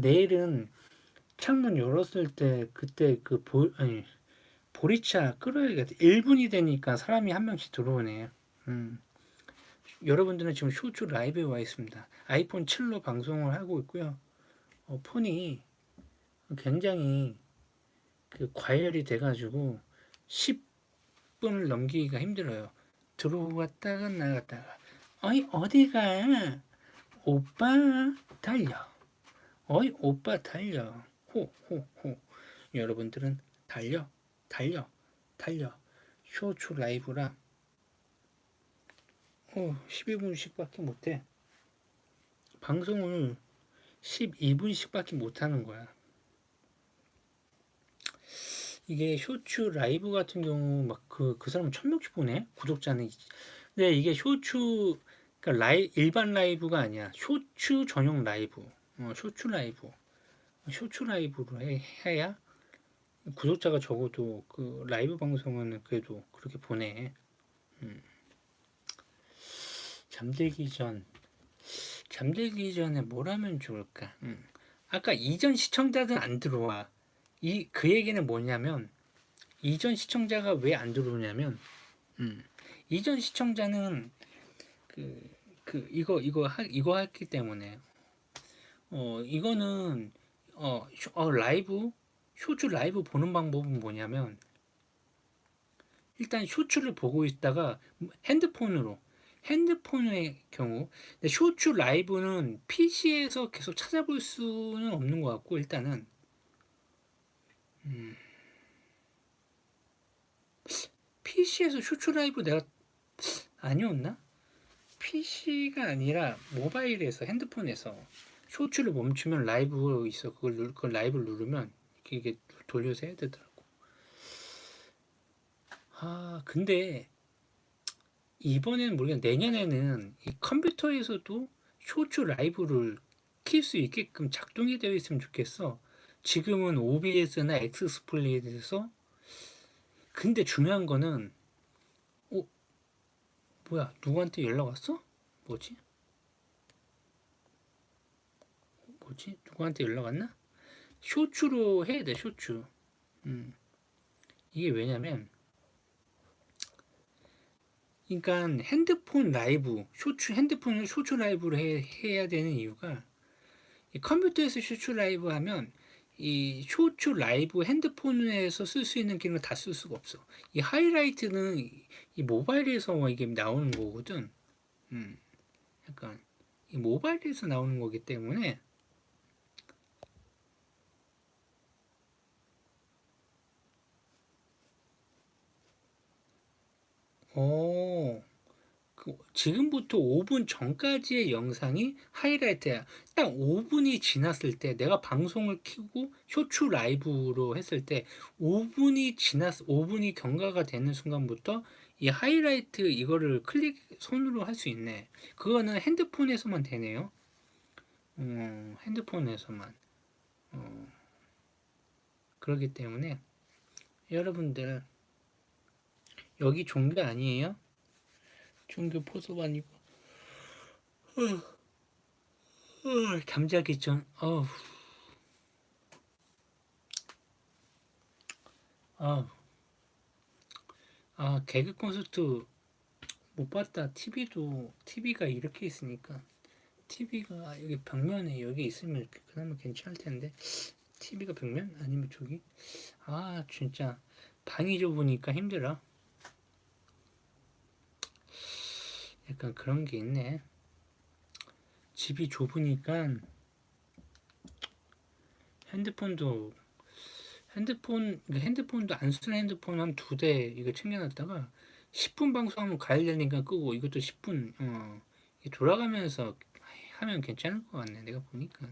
내일은 창문 열었을 때 그때 그 보 아니 보리차 끓여야겠다. 1분이 되니까 사람이 한 명씩 들어오네. 음. 여러분들은 지금 쇼츠 라이브에 와 있습니다. 아이폰 7로 방송을 하고 있고요. 어, 폰이 굉장히 그 과열이 돼가지고 10분을 넘기기가 힘들어요. 들어왔다가 나갔다가 어이 어디가 오빠 달려 어이 오빠 달려. 호호호. 여러분들은 달려 달려 달려. 쇼츠 라이브랑 어 12분씩밖에 못해. 방송을 12분씩밖에 못하는 거야. 이게 쇼츠 라이브 같은 경우 막 그 그 사람 천 명씩 보네? 구독자는. 근데 이게 쇼츠 그러니까 라이 일반 라이브가 아니야. 쇼츠 전용 라이브 어, 쇼츠 라이브. 쇼츠 라이브로 해, 해야 구독자가 적어도 그 라이브 방송은 그래도 그렇게 보내. 음. 잠들기 전. 잠들기 전에 뭘 하면 좋을까? 음. 아까 이전 시청자들 안 들어와. 이 그 얘기는 뭐냐면 이전 시청자가 왜 안 들어오냐면 음, 이전 시청자는 그, 그 이거 이거 하, 이거 했기 때문에 어 이거는 어, 쇼, 어 라이브? 쇼츠 라이브 보는 방법은 뭐냐면 일단 쇼츠를 보고 있다가 핸드폰으로 핸드폰의 경우 쇼츠 라이브는 PC에서 계속 찾아볼 수는 없는 것 같고 일단은. 음, PC에서 쇼츠 라이브 내가 아니었나? PC가 아니라 모바일에서 핸드폰에서 쇼츠를 멈추면 라이브 있어 그걸 누 그걸 라이브를 누르면 이게 돌려서 해야 되더라고. 아 근데 이번에는 모르겠 내년에는 이 컴퓨터에서도 쇼츠 라이브를 킬 수 있게끔 작동이 되어 있으면 좋겠어. 지금은 OBS나 엑스플레이트에서 근데 중요한 거는 어 뭐야 누구한테 연락 왔어? 뭐지? 뭐지? 누구한테 연락 왔나? 쇼츠로 해야 돼 쇼츠. 음 이게 왜냐면 그러니까 핸드폰 라이브 쇼츠 핸드폰을 쇼츠 라이브로 해, 해야 되는 이유가 컴퓨터에서 쇼츠 라이브 하면 이 쇼츠 라이브 핸드폰에서 쓸 수 있는 기능을 다 쓸 수가 없어. 이 하이라이트는 이 모바일에서 이게 나오는 거거든. 음, 약간 이 모바일에서 나오는 거기 때문에 어, 그 지금부터 5분 전까지의 영상이 하이라이트야. 딱 5분이 지났을 때 내가 방송을 켜고 쇼츠 라이브로 했을 때 5분이 지났 5분이 경과가 되는 순간부터 이 하이라이트 이거를 클릭 손으로 할 수 있네. 그거는 핸드폰에서만 되네요. 어, 핸드폰에서만. 어, 그렇기 때문에 여러분들 여기 종교 아니에요? 종교 포섭 아니고. 어, 어, 잠자기 전 어우. 아, 아 개그 콘서트 못 봤다. TV도 TV가 이렇게 있으니까. TV가 여기 벽면에 여기 있으면 그나마 괜찮을 텐데. TV가 벽면? 아니면 저기? 아 진짜. 방이 좁으니까 힘들어 약간 그런 게 있네. 집이 좁으니까 핸드폰도 핸드폰 핸드폰도 안 쓰는 핸드폰 한 두 대 이거 챙겨놨다가 10분 방송하면 가야 되니까 끄고 이것도 10분 어, 돌아가면서 하면 괜찮을 것 같네. 내가 보니까